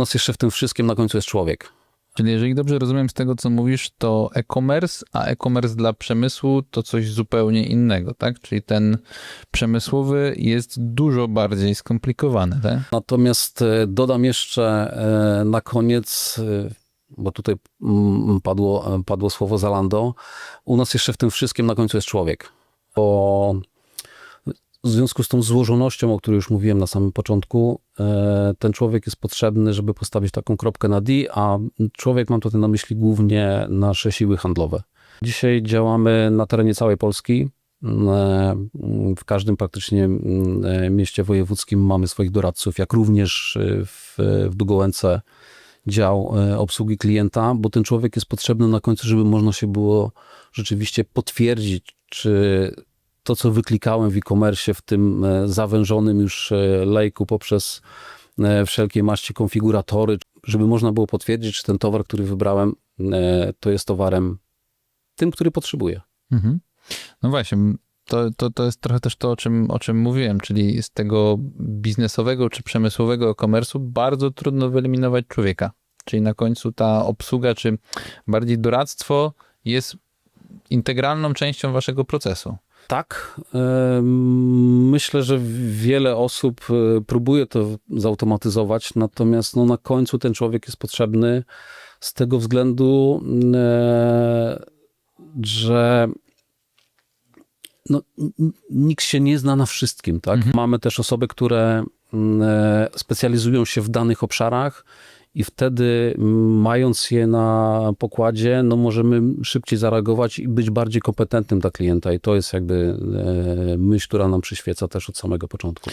nas jeszcze w tym wszystkim na końcu jest człowiek. Czyli jeżeli dobrze rozumiem z tego, co mówisz, to e-commerce, a e-commerce dla przemysłu to coś zupełnie innego, tak? Czyli ten przemysłowy jest dużo bardziej skomplikowany, tak? Natomiast e, dodam jeszcze e, na koniec, e, bo tutaj mm, padło, padło słowo Zalando, u nas jeszcze w tym wszystkim na końcu jest człowiek. Bo w związku z tą złożonością, o której już mówiłem na samym początku, e, ten człowiek jest potrzebny, żeby postawić taką kropkę na D, a człowiek mam tutaj na myśli głównie nasze siły handlowe. Dzisiaj działamy na terenie całej Polski. E, W każdym praktycznie e, mieście wojewódzkim mamy swoich doradców, jak również w, w Długołęce dział obsługi klienta, bo ten człowiek jest potrzebny na końcu, żeby można się było rzeczywiście potwierdzić, czy to, co wyklikałem w e-commerce, w tym e, zawężonym już e, lejku poprzez e, wszelkie maści konfiguratory, żeby można było potwierdzić, czy ten towar, który wybrałem, to jest towarem tym, który potrzebuję. Mhm. No właśnie, to, to, to jest trochę też to, o czym, o czym mówiłem, czyli z tego biznesowego czy przemysłowego e-commerce'u bardzo trudno wyeliminować człowieka. Czyli na końcu ta obsługa, czy bardziej doradztwo jest integralną częścią waszego procesu. Tak, myślę, że wiele osób e, próbuje to zautomatyzować, natomiast no, na końcu ten człowiek jest potrzebny z tego względu, e, że no, nikt się nie zna na wszystkim. Tak? Mamy też osoby, które e, specjalizują się w danych obszarach i wtedy mając je na pokładzie, no możemy szybciej zareagować i być bardziej kompetentnym dla klienta i to jest jakby e, myśl, która nam przyświeca też od samego początku.